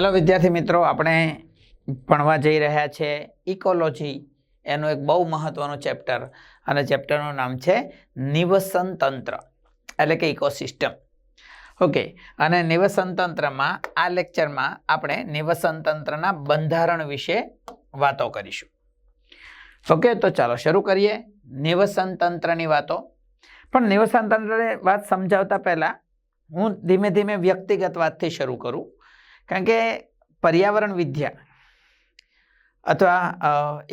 Hello વિદ્યાર્થી મિત્રો, આપણે ભણવા જઈ રહ્યા છે ઇકોલોજી એનું એક બહુ મહત્ત્વનું ચેપ્ટર અને ચેપ્ટરનું નામ છે નિવસન તંત્ર, એટલે કે ઇકોસિસ્ટમ ઓકે અને નિવસન તંત્રમાં, આ લેક્ચરમાં આપણે નિવસન તંત્રના બંધારણ વિશે વાતો કરીશું. ઓકે તો ચાલો શરૂ કરીએ નિવસન તંત્રની વાતો. પણ નિવસન તંત્રની વાત સમજાવતા પહેલાં હું ધીમે ધીમે વ્યક્તિગત વાતથી શરૂ કરું. કારણ કે પર્યાવરણ વિદ્યા અથવા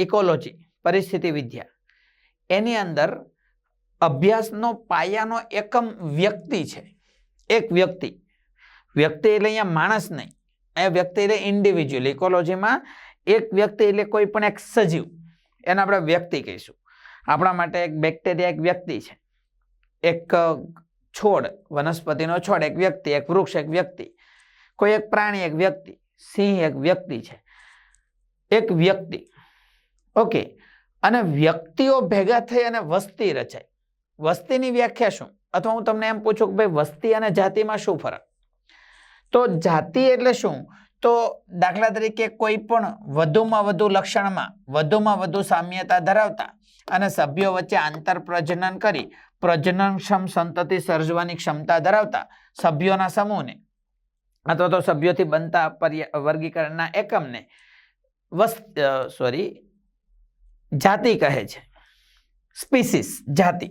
ઇકોલોજી પરિસ્થિતિ વિદ્યા, એની અંદર અભ્યાસનો પાયાનો એકમ વ્યક્તિ છે. એક વ્યક્તિ. વ્યક્તિ એટલે અહીંયા માણસ નહીં. એ વ્યક્તિ એટલે ઇન્ડિવિજ્યુઅલ ઇકોલોજીમાં એક વ્યક્તિ એટલે કોઈ પણ એક સજીવ. એને આપણે વ્યક્તિ કહીશું. આપણા માટે એક બેક્ટેરિયા એક વ્યક્તિ છે. એક છોડ, વનસ્પતિનો છોડ, એક વ્યક્તિ, એક વૃક્ષ, એક વ્યક્તિ. કોઈ એક પ્રાણી, એક વ્યક્તિ, સિંહ એક વ્યક્તિ છે. એક વ્યક્તિ. ઓકે. અને વ્યક્તિઓ ભેગા થઈ અને વસ્તી રચાય. વસ્તીની વ્યાખ્યા શું? અથવા હું તમને એમ પૂછું કે ભાઈ વસ્તી અને જાતિમાં શું ફરક? તો જાતિ એટલે શું? તો દાખલા તરીકે કોઈ પણ વધુમાં વધુ લક્ષણમાં, વધુમાં વધુ સામ્યતા ધરાવતા અને સભ્યો વચ્ચે આંતર પ્રજનન કરી, પ્રજનનક્ષમ સંતતિ સર્જવાની ક્ષમતા ધરાવતા સભ્યોના સમૂહને અથવા તો સભ્યોથી બનતા વર્ગીકરણના એકમને વસ્ત સોરી જાતિ કહે છે. સ્પીસીસ જાતિ.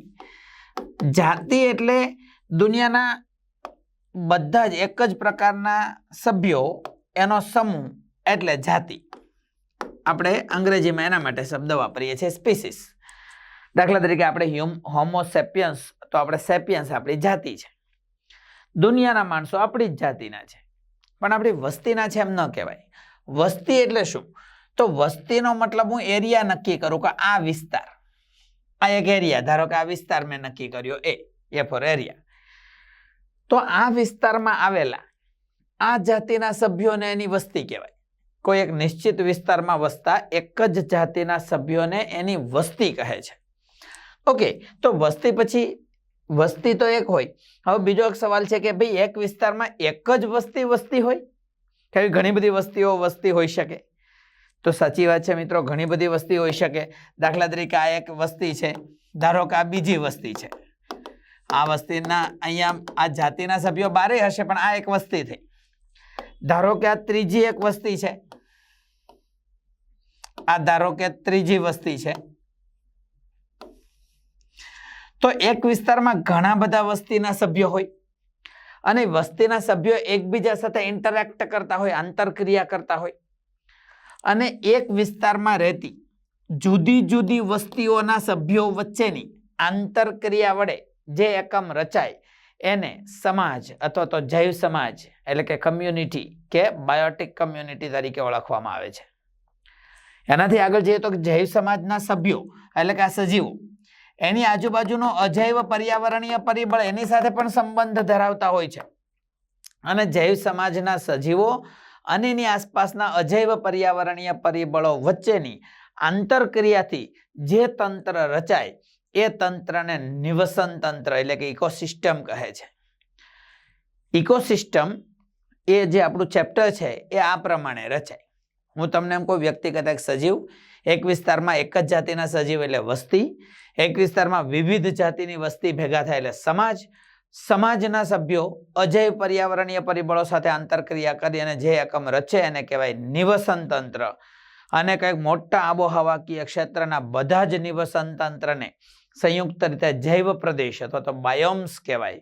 જાતિ એટલે દુનિયાના બધા જ એક જ પ્રકારના સભ્યો એનો સમૂહ એટલે જાતિ. આપણે અંગ્રેજીમાં એના માટે શબ્દ વાપરીએ છીએ સ્પીસીસ દાખલા તરીકે આપણે હ્યુમ હોમોસેપિયન્સ તો આપણે સેપિયન્સ આપણી જાતિ છે. દુનિયાના માણસો આપણી જ જાતિના છે. પણ આપણી વસ્તીના છે એમ ન કહેવાય. વસ્તી એટલે શું? તો વસ્તીનો મતલબ હું એરિયા નક્કી કરું કે આ વિસ્તાર. આ એક એરિયા. ધારો કે આ વિસ્તાર મેં નક્કી કર્યો એ. એ ફોર એરિયા. તો આ વિસ્તારમાં આવેલા આ જાતિના સભ્યોને એની વસ્તી કહેવાય. કોઈ એક નિશ્ચિત વિસ્તારમાં વસતા એક જ જાતિના સભ્યોને એની વસ્તી કહે છે. ઓકે, તો વસ્તી પછી વસ્તી તો એક હોય. હવે બીજો એક સવાલ છે કે ભાઈ એક વિસ્તારમાં એક જ વસ્તી વસ્તી હોય? કે ઘણી બધી વસ્તીઓ વસ્તી હોઈ શકે? તો સાચી વાત છે મિત્રો, ઘણી બધી વસ્તી હોઈ શકે. દાખલા તરીકે આ એક વસ્તી છે. ધારો કે આ બીજી વસ્તી છે. આ વસ્તીના અહીંયા આ જાતિના સભ્યો બારે હશે, પણ આ એક વસ્તી થઈ. ધારો કે આ ત્રીજી એક વસ્તી છે. આ ધારો કે ત્રીજી વસ્તી છે. તો એક વિસ્તારમાં ઘણા બધા વસ્તીના સભ્યો હોય. અને વસ્તીના સભ્યો એકબીજા સાથે ઇન્ટરેક્ટ કરતા હોય, આંતરક્રિયા કરતા હોય. અને એક વિસ્તારમાં રહેતી જુદી જુદી વસ્તીઓના સભ્યો વચ્ચેની આંતરક્રિયા વડે જે એકમ રચાય એને સમાજ અથવા તો જૈવ સમાજ એટલે કે કમ્યુનિટી કે બાયોટિક કમ્યુનિટી તરીકે ઓળખવામાં આવે છે. એનાથી આગળ જઈએ તો જૈવ સમાજના સભ્યો એટલે કે આ સજીવો એની આજુબાજુનો અજૈવ પર્યાવરણીય પરિબળ એની સાથે પણ સંબંધ ધરાવતા હોય છે. અને જૈવ સમાજના સજીવો અને એની આસપાસના અજૈવ પર્યાવરણીય પરિબળો વચ્ચેની આંતરક્રિયાથી જે તંત્ર રચાય, એ તંત્રને નિવસન તંત્ર એટલે કે ઇકોસિસ્ટમ કહે છે. ઇકોસિસ્ટમ એ જે આપણું ચેપ્ટર છે, એ આ પ્રમાણે રચાય. હું તમને એમ કહું, વ્યક્તિગત એક સજીવ, એક વિસ્તારમાં એક જ જાતિના સજીવ એટલે વસ્તી, એક વિસ્તારમાં વિવિધ જાતિની વસ્તી ભેગા થાય એટલે સમાજ. સમાજના સભ્યો અજય પર્યાવરણીય પરિબળો સાથે આંતરક્રિયા કરી અને જે એકમ રચે એને કહેવાય નિવસન તંત્ર. અને કંઈક મોટા આબોહવાકીય ક્ષેત્રના બધા જ નિવસન તંત્રને સંયુક્ત રીતે જૈવ પ્રદેશ અથવા તો બાયોમ્સ કહેવાય.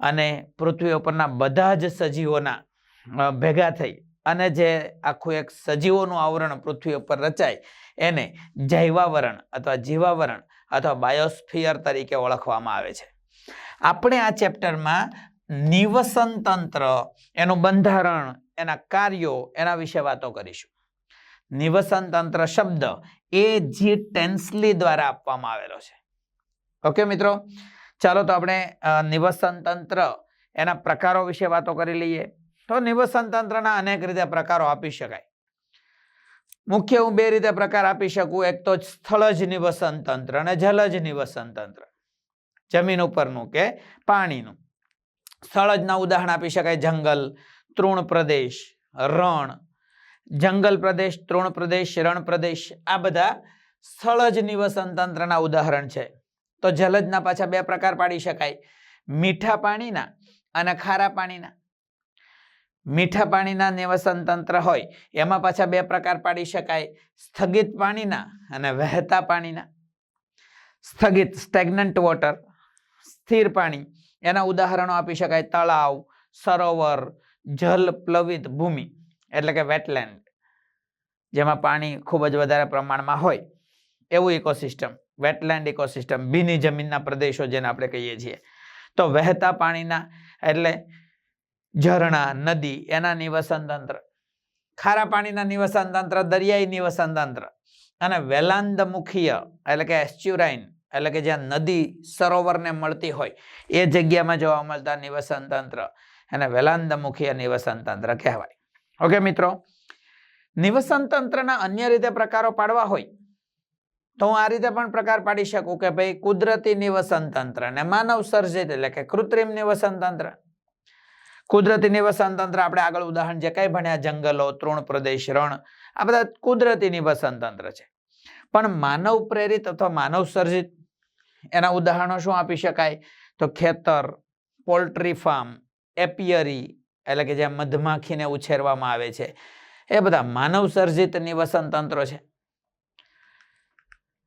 અને પૃથ્વી ઉપરના બધા જ સજીવોના ભેગા થઈ અને જે આખું એક સજીવોનું આવરણ પૃથ્વી ઉપર રચાય, એને જૈવાવરણ અથવા જીવાવરણ અથવા બાયોસ્ફિયર તરીકે ઓળખવામાં આવે છે. આપણે આ ચેપ્ટરમાં નિવસન તંત્ર, એનું બંધારણ, એના કાર્યો, એના વિશે વાતો કરીશું. નિવસન તંત્ર શબ્દ એ જી ટેન્સલી દ્વારા આપવામાં આવેલો છે. ઓકે મિત્રો? ચાલો તો આપણે નિવસન તંત્ર એના પ્રકારો વિશે વાતો કરી લઈએ. તો નિવસન તંત્રના અનેક રીતે પ્રકારો આપી શકાય. મુખ્ય હું બે રીતે પ્રકાર આપી શકું. એક તો સ્થળજ નિવસન તંત્ર અને જલજ નિવસન તંત્ર. જમીન ઉપરનું કે પાણીનું. સ્થળજના ઉદાહરણ આપી શકાય. જંગલ, તૃણ પ્રદેશ, રણ. જંગલ પ્રદેશ, તૃણ પ્રદેશ, રણ પ્રદેશ આ બધા સ્થળજ નિવસન તંત્રના ઉદાહરણ છે. તો જલજના પાછા બે પ્રકાર પાડી શકાય. મીઠા પાણીના અને ખારા પાણીના. મીઠા પાણીના નિવસન તંત્ર હોય, એમાં પાછા બે પ્રકાર પાડી શકાય. સ્થગિત પાણીના અને વહેતા પાણીના. સ્થગિત સ્ટેગ્નન્ટ વોટર સ્થિર પાણી. એના ઉદાહરણો આપી શકાય તળાવ, સરોવર, જલ પ્લવિત ભૂમિ, એટલે કે વેટલેન્ડ જેમાં પાણી ખૂબ જ વધારે પ્રમાણમાં હોય. એવું ઇકોસિસ્ટમ વેટલેન્ડ ઇકોસિસ્ટમ ભીની જમીનના પ્રદેશો જેને આપણે કહીએ છીએ. તો વહેતા પાણીના, એટલે ઝરણા, નદી એના નિવસન તંત્ર. ખારા પાણીના નિવસન તંત્ર, દરિયાઈ નિવસન તંત્ર. અને વેલાંદમુખીય, એટલે કે એસ્ચ્યુરાઇન, એટલે કે જ્યાં નદી સરોવરને મળતી હોય, એ જગ્યામાં જોવા મળતા નિવસન તંત્ર એને વેલાંદમુખીય નિવસન તંત્ર કહેવાય. ઓકે, મિત્રો? નિવસન તંત્રના અન્ય રીતે પ્રકારો પાડવા હોય, તો હું આ રીતે પણ પ્રકાર પાડી શકું કે ભાઈ કુદરતી નિવસન તંત્ર અને માનવ સર્જિત, એટલે કે કૃત્રિમ નિવસન તંત્ર કુદરતી નિવસન તંત્ર આપણે આગળ ઉદાહરણ જે કઈ ભણ્યા, જંગલો, તૃણ પ્રદેશ, રણ, આ બધા કુદરતી નિવસન તંત્ર છે. પણ માનવ પ્રેરિત અથવા માનવ સર્જિત એના ઉદાહરણો શું આપી શકાય? તો ખેતર, પોલ્ટ્રી ફાર્મ, એપિયરી એટલે કે જ્યાં મધમાખીને ઉછેરવામાં આવે છે. એ બધા માનવ સર્જિત નિવસન છે.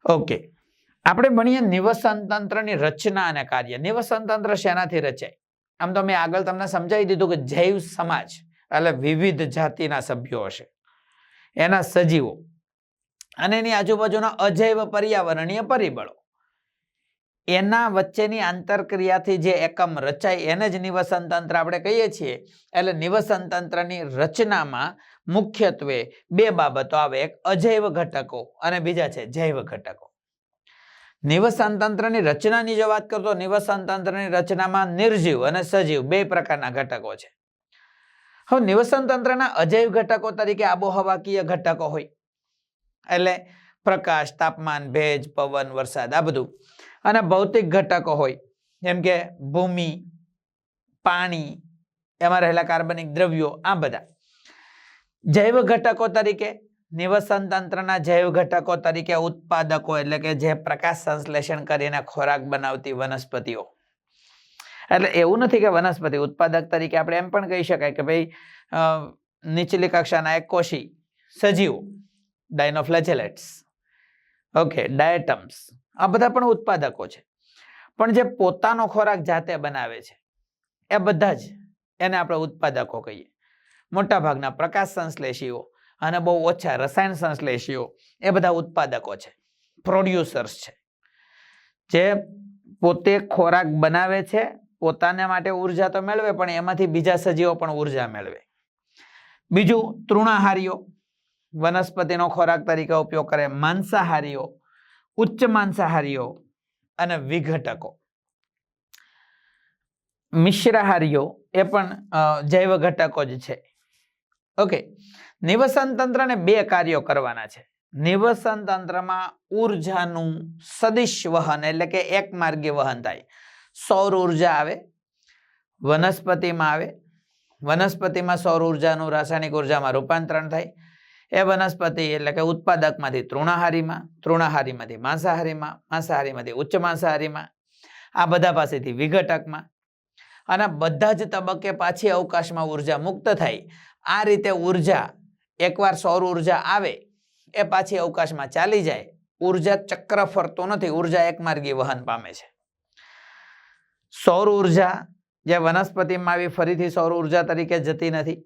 ઓકે. આપણે ભણીએ નિવસન તંત્રની રચના અને કાર્ય. નિવસન તંત્ર શેનાથી રચાય? આમ તો મેં આગળ તમને સમજાવી દીધું કે જૈવ સમાજ એટલે વિવિધ જાતિના સભ્યો હશે. એના સજીવો અને એની આજુબાજુના અજૈવ પર્યાવરણીય પરિબળો. એના વચ્ચેની આંતરક્રિયાથી જે એકમ રચાય એને જ નિવસન તંત્ર આપણે કહીએ છીએ. એટલે નિવસન તંત્રની રચનામાં મુખ્યત્વે બે બાબતો આવે. એક અજૈવ ઘટકો અને બીજા છે જૈવ ઘટકો. નિવસન તંત્રની રચનાની જો વાત કરતો નિવસન તંત્રની રચનામાં નિર્જીવ અને સજીવ બે પ્રકારના ઘટકો છે. હવે નિવસન તંત્રના અજૈવ ઘટકો તરીકે આબોહવાકીય ઘટકો હોય. એટલે પ્રકાશ, તાપમાન, ભેજ, પવન, વરસાદ, આ બધું. અને ભૌતિક ઘટકો હોય. જેમ કે ભૂમિ, પાણી, એમાં રહેલા કાર્બનિક દ્રવ્યો, આ બધા. જૈવ ઘટકો તરીકે નિવસન તંત્રના જૈવ ઘટકો તરીકે ઉત્પાદકો એટલે કે જે પ્રકાશ સંશ્લેષણ કરીને ખોરાક બનાવતી વનસ્પતિઓ. એટલે એવું નથી કે વનસ્પતિ ઉત્પાદક તરીકે આપણે એમ પણ કહી શકાય કે ભાઈ નીચલી કક્ષાના એક કોશી, સજીવો ડાયનોફ્લેજેલેટ્સ ઓકે ડાયટમ્સ આ બધા પણ ઉત્પાદકો છે. પણ જે પોતાનો ખોરાક જાતે બનાવે છે, એ બધા જ એને આપણે ઉત્પાદકો કહીએ. મોટાભાગના પ્રકાશ સંશ્લેષીઓ અને બહુ ઓછા રસાયણ સંશ્લેષીઓ એ બધા ઉત્પાદકો છે. પ્રોડ્યુસર્સ છે. જે પોતે ખોરાક બનાવે છે, પોતાને માટે ઊર્જા તો મેળવે, પણ એમાંથી બીજા સજીવો પણ ઊર્જા મેળવે. બીજું તૃણાહારીઓ. વનસ્પતિનો ખોરાક તરીકે ઉપયોગ કરે માંસાહારીઓ, ઉચ્ચ માંસાહારીઓ અને વિઘટકો. મિશ્રાહારીઓ એ પણ જૈવ ઘટકો જ છે. ઓકે નિવસન તંત્રને બે કાર્યો કરવાના છે. નિવસન તંત્રમાં ઉર્જાનું સદિશ વહન એટલે કે એક માર્ગી વહન થાય. સૌર ઊર્જા આવે, વનસ્પતિમાં આવે, વનસ્પતિમાં સૌર ઉર્જાનું રાસાયણિક ઉર્જામાં રૂપાંતરણ થાય. એ વનસ્પતિ એટલે કે ઉત્પાદકમાંથી તૃણાહારીમાં, તૃણાહારીમાંથી માંસાહારીમાં, માંસાહારીમાંથી ઉચ્ચ માંસાહારીમાં, આ બધા પાસેથી વિઘટકમાં. અને બધા જ તબક્કે પાછી અવકાશમાં ઊર્જા મુક્ત થાય. આ રીતે ઊર્જા એકવાર સૌર ઊર્જા આવે, એ પાછી અવકાશમાં ચાલી જાય. ઊર્જા ચક્ર ફરતો નથી, ઊર્જા એકમાર્ગી વહન પામે છે. સૌર ઊર્જા, જે વનસ્પતિમાં આવી ફરીથી સૌર ઊર્જા તરીકે જતી નથી.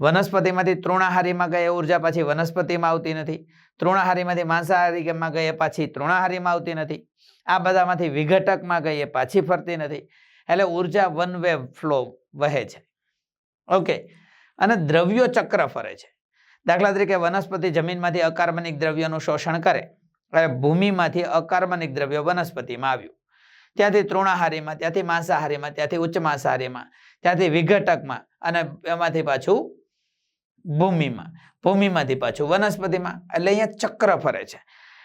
વનસ્પતિમાંથી તૃણાહારીમાં ગઈ ઊર્જા પાછી વનસ્પતિમાં આવતી નથી. તૃણાહારીમાંથી માંસાહારીમાં ગઈ પાછી તૃણાહારીમાં આવતી નથી. આ બધામાંથી વિઘટકમાં ગઈ એ પાછી ફરતી નથી. એટલે ઊર્જા વન વે ફ્લો વહે છે. ઓકે. અને દ્રવ્યો ચક્ર ફરે છે. દાખલા તરીકે વનસ્પતિ જમીનમાંથી અકાર્બનિક દ્રવ્યોનું શોષણ કરે અને ભૂમિમાંથી અકાર્બનિક દ્રવ્યો વનસ્પતિમાં આવ્યું. ત્યાંથી તૃણાહારીમાં, ત્યાંથી માંસાહારીમાં, ત્યાંથી ઉચ્ચ માંસાહારીમાં, ત્યાંથી વિઘટકમાં અને એમાંથી પાછું ભૂમિમાં, ભૂમિમાંથી પાછું વનસ્પતિમાં. એટલે અહીંયા ચક્ર ફરે છે.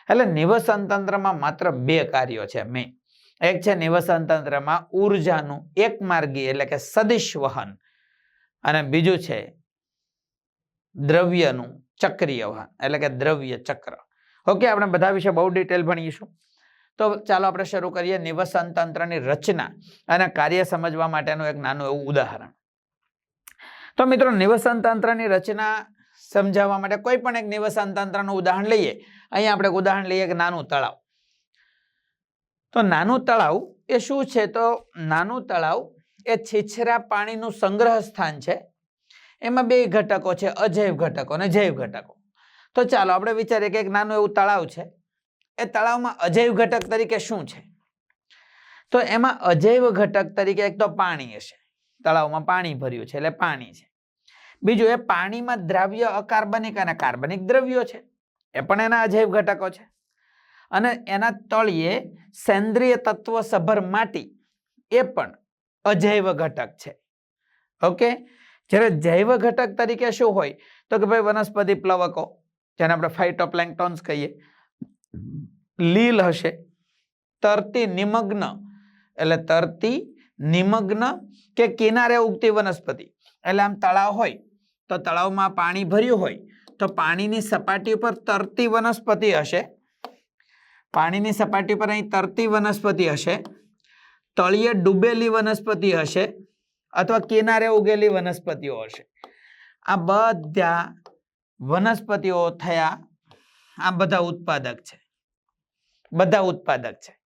એટલે નિવસન તંત્રમાં માત્ર બે કાર્યો છે મેં એક છે નિવસન તંત્રમાં ઉર્જાનું એક માર્ગી એટલે કે સદિશ વહન. અને બીજું છે દ્રવ્યનું ચક્રીય વહન એટલે કે દ્રવ્ય ચક્ર. ઓકે આપણે બધા વિશે બહુ ડિટેલ ભણીશું. તો ચાલો આપણે શરૂ કરીએ નિવસન તંત્રની રચના અને કાર્ય સમજવા માટેનું એક નાનું એવું ઉદાહરણ. તો મિત્રો, નિવસન તંત્રની રચના સમજાવવા માટે કોઈ પણ એક નિવસન તંત્રનું ઉદાહરણ લઈએ. અહીંયા આપણે ઉદાહરણ લઈએ કે નાનું તળાવ. તો નાનું તળાવ એ શું છે? તો નાનું તળાવ એ છીછરા પાણીનું સંગ્રહ સ્થાન છે. એમાં બે ઘટકો છે, અજૈવ ઘટકો અને જૈવ ઘટકો. તો ચાલો આપણે વિચારીએ કે એક નાનું એવું તળાવ છે. એ તળાવમાં અજૈવ ઘટક તરીકે શું છે? તો એમાં અજૈવ ઘટક તરીકે એક તો પાણી હશે. તળાવમાં પાણી ભર્યું છે એટલે પાણી છે. બીજું, એ પાણીમાં દ્રાવ્ય અકાર્બનિક અને કાર્બનિક દ્રવ્યો છે. એ પણ એના અજૈવ ઘટકો છે. અને એના તળિયે સેન્દ્રિય તત્વ સભર માટી એ પણ અજૈવ ઘટક છે. ઓકે? જ્યારે જૈવ ઘટક તરીકે શું હોય? તો કે ભાઈ વનસ્પતિ પ્લવકો, જેને આપણે ફાઇટોપ્લેન્ટોન્સ કહીએ. લીલ હશે. તરતી નિમગ્ન, એટલે તરતી નિમગ્ન કે કિનારે ઉગતી વનસ્પતિ. એટલે આમ તળાવ હોય, તો તળાવમાં પાણી ભર્યું હોય, તો પાણીની સપાટી ઉપર તરતી વનસ્પતિ હશે. પાણીની સપાટી પર અહીં તરતી વનસ્પતિ હશે. તળિયે ડૂબેલી વનસ્પતિ હશે અથવા કિનારે ઉગેલી વનસ્પતિઓ હશે. આ બધા વનસ્પતિઓ થયા આ બધા ઉત્પાદક છે. બધા ઉત્પાદક છે.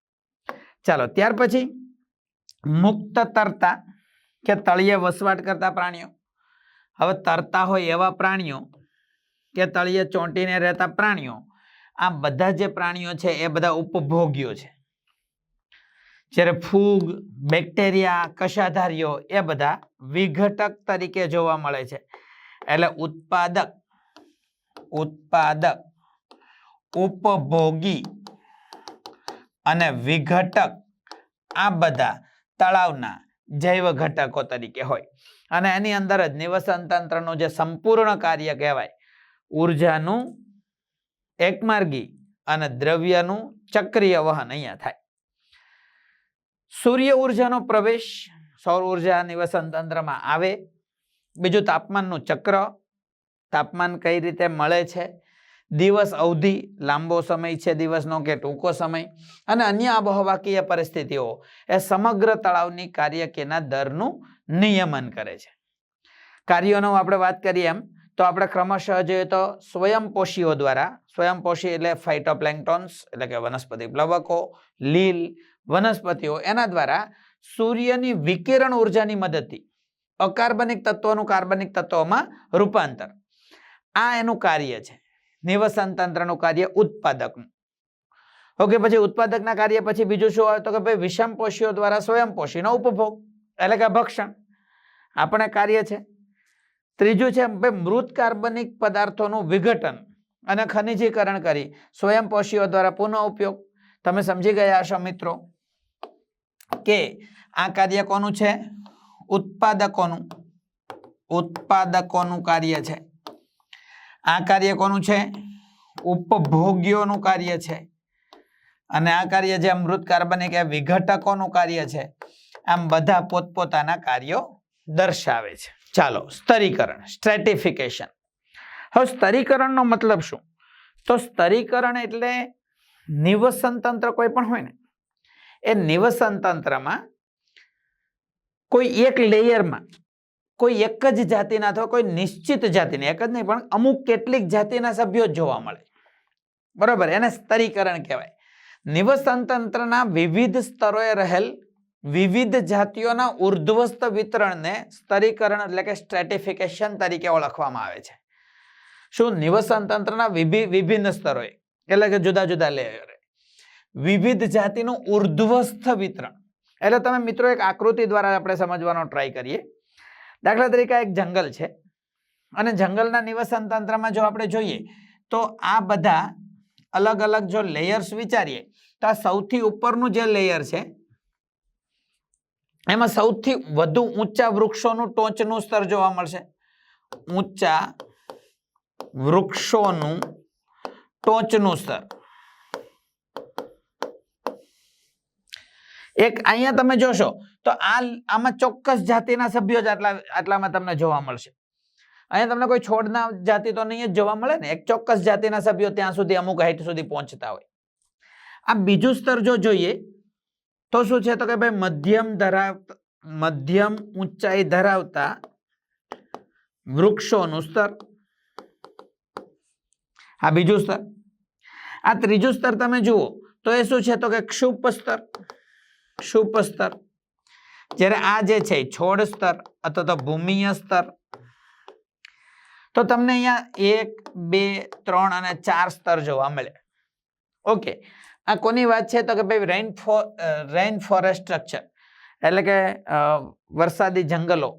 ચાલો, ત્યાર પછી મુક્ત તરતા કે તળિયે વસવાટ કરતા પ્રાણીઓ. હવે તરતા હોય એવા પ્રાણીઓ કે તળિયે ચોંટીને રહેતા પ્રાણીઓ. આ બધા જે પ્રાણીઓ છે એ બધા ઉપભોગ્યો છે. જ્યારે ફૂગ, બેક્ટેરિયા, કશાધારીઓ એ બધા વિઘટક તરીકે જોવા મળે છે. એટલે ઉત્પાદક ઉત્પાદક, ઉપભોગી અને વિઘટક આ બધા તળાવના જૈવ ઘટકો તરીકે હોય. અને એની અંદર જ નિવસન તંત્રનું જે સંપૂર્ણ કાર્ય કહેવાય, ઉર્જાનું એકમાર્ગી અને દ્રવ્યનું ચક્રીય વહન અહીંયા થાય. સૂર્ય ઉર્જાનો પ્રવેશ સૌર ઊર્જા નિવસન તંત્રમાં આવે. બીજું તાપમાનનું ચક્ર. તાપમાન કઈ રીતે મળે છે? દિવસ અવધિ, લાંબો સમય છે દિવસનો કે ટૂંકો સમય? અને અન્ય આબોહવાકીય પરિસ્થિતિઓ. એ સમગ્ર તળાવની કાર્યકીના દરનું નિયમન કરે છે. કાર્યોનો આપણે વાત કરીએ એમ, તો આપણે ક્રમશઃ જોઈએ તો સ્વયંપોષીઓ દ્વારા, સ્વયંપોષી એટલે ફાઇટોપ્લેન્ટોન્સ એટલે કે વનસ્પતિ પ્લવકો, લીલ વનસ્પતિઓ, એના દ્વારા સૂર્યની વિકિરણ ઉર્જાની મદદથી અકાર્બનિક તત્વોનું કાર્બનિક તત્વોમાં રૂપાંતર. આ એનું કાર્ય છે. નિવસન તંત્રનું કાર્ય ઉત્પાદકનું. ઓકે, પછી ઉત્પાદકના કાર્ય પછી બીજું શું આવે? તો કે ભાઈ વિષમપોષીઓ દ્વારા સ્વયંપોષીનો ઉપભોગ, એટલે કે ભક્ષણ. આપણે કાર્ય છે. ત્રીજું છે ભાઈ મૃત કાર્બનિક પદાર્થોનું વિઘટન અને ખનિજીકરણ કરી સ્વયંપોષીઓ દ્વારા પુનઃ ઉપયોગ તમે સમજી ગયા હશો, મિત્રો, કે આ કાર્ય કોનું છે? ઉત્પાદકોનું. ઉત્પાદકોનું કાર્ય છે. આ કાર્ય કોનું છે? ઉપભોગ્યોનું કાર્ય છે. અને આ કાર્ય જે મૃત કાર્બનિક એ વિઘટકોનું કાર્ય છે. આમ બધા પોતપોતાના કાર્યો દર્શાવે છે. ચાલો, સ્તરીકરણ સ્ટ્રેટિફિકેશન હવે સ્તરીકરણનો મતલબ શું? તો સ્તરીકરણ એટલે નિવસન તંત્ર કોઈ પણ હોય ને, એ નિવસન તંત્રમાં કોઈ એક લેયરમાં, કોઈ એક જ જાતિના અથવા કોઈ નિશ્ચિત જાતિની, એક જ નહીં, પણ અમુક કેટલીક જાતિના સભ્યો જોવા મળે. બરોબર, એને સ્તરીકરણ કહેવાય. નિવસન તંત્રના વિવિધ સ્તરોએ રહેલ વિવિધ જાતિઓના ઉર્ધ્વસ્ત વિતરણને સ્તરીકરણ એટલે કે સ્ટ્રેટિફિકેશન તરીકે ઓળખવામાં આવે છે. શું? નિવસન તંત્રના વિભિ- વિભિન્ન સ્તરોએ. એટલે કે જુદા જુદા લેયરે વિવિધ જાતિનું ઉર્ધ્વસ્થ વિતરણ. એટલે તમે મિત્રો એક આકૃતિ દ્વારા આપણે સમજવાનો ટ્રાય કરીએ. દાખલા તરીકે એક જંગલ છે. અને જંગલના નિવસન તંત્રમાં જો આપણે જોઈએ, તો આ બધા અલગ અલગ જો લેયર્સ વિચારીએ, તો આ સૌથી ઉપરનું જે લેયર છે, એમાં સૌથી વધુ ઊંચા વૃક્ષોનું ટોચનું સ્તર જોવા મળશે. ઊંચા વૃક્ષોનું ટોચનું સ્તર. એક અહીંયા તમે જોશો, તો આ આમાં ચોક્કસ જાતિના સભ્યો જ આટલા, આટલામાં તમને જોવા મળશે. અહીંયા તમને કોઈ છોડના જાતિ તો નહીં જ જોવા મળે ને, એક ચોક્કસ જાતિના સભ્યો ત્યાં સુધી અમુક હાઈટ સુધી પહોંચતા હોય. આ બીજું સ્તર જો જોઈએ, તો શું છે તો કે ભાઈ મધ્યમ ધરાવતા મધ્યમ ઊંચાઈ ધરાવતા વૃક્ષોનું સ્તર. આ બીજું સ્તર? આ ત્રીજું સ્તર તમે જુઓ, તો એ શું છે? તો કે ક્ષુપ સ્તર. ક્ષુપ સ્તર. જ્યારે આ જે છે છોડ સ્તર અથવા તો ભૂમિય સ્તર. તો તમને અહીંયા એક, બે, ત્રણ અને ચાર સ્તર જોવા મળે. ઓકે. આ કોની વાત છે? તો કે ભાઈ રેઇન ફો રેઇન ફોરેસ્ટ સ્ટ્રક્ચર એટલે કે વરસાદી જંગલો.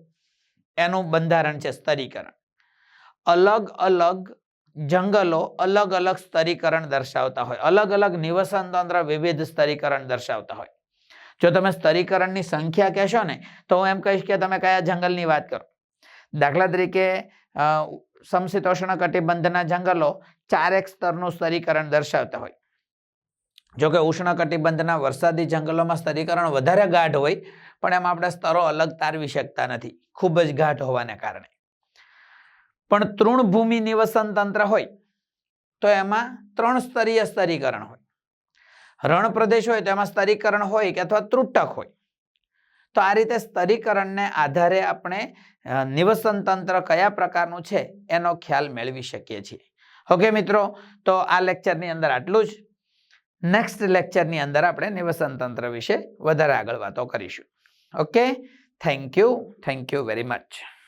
એનું બંધારણ છે સ્તરીકરણ. અલગ અલગ જંગલો અલગ અલગ સ્તરીકરણ દર્શાવતા હોય. અલગ અલગ નિવસન તંત્ર વિવિધ સ્તરીકરણ દર્શાવતા હોય. જો તમે સ્તરીકરણની સંખ્યા કહેશો ને, તો હું એમ કહીશ કે તમે કયા જંગલની વાત કરો. દાખલા તરીકે સમશીતોષ્ણ કટિબંધના જંગલો ચારેક સ્તરનું સ્તરીકરણ દર્શાવતા હોય. જો કે ઉષ્ણ કટિબંધના વરસાદી જંગલોમાં સ્તરીકરણ વધારે ગાઢ હોય, પણ એમાં આપણે સ્તરો અલગ તારવી શકતા નથી. ખૂબ જ ગાઢ હોવાને કારણે. પણ તૃણભૂમિ નિવસન તંત્ર હોય તો એમાં ત્રણ સ્તરીય સ્તરીકરણ હોય. રણ પ્રદેશ હોય તો એમાં સ્તરીકરણ હોય કે અથવા ત્રુટક હોય. તો આ રીતે સ્તરીકરણને આધારે આપણે નિવસન તંત્ર કયા પ્રકારનું છે એનો ખ્યાલ મેળવી શકીએ છીએ. ઓકે મિત્રો, તો આ લેક્ચરની અંદર આટલું જ. નેક્સ્ટ લેક્ચરની અંદર આપણે નિવસન તંત્ર વિશે વધારે આગળ વાતો કરીશું. Okay? Thank you. Thank you very much.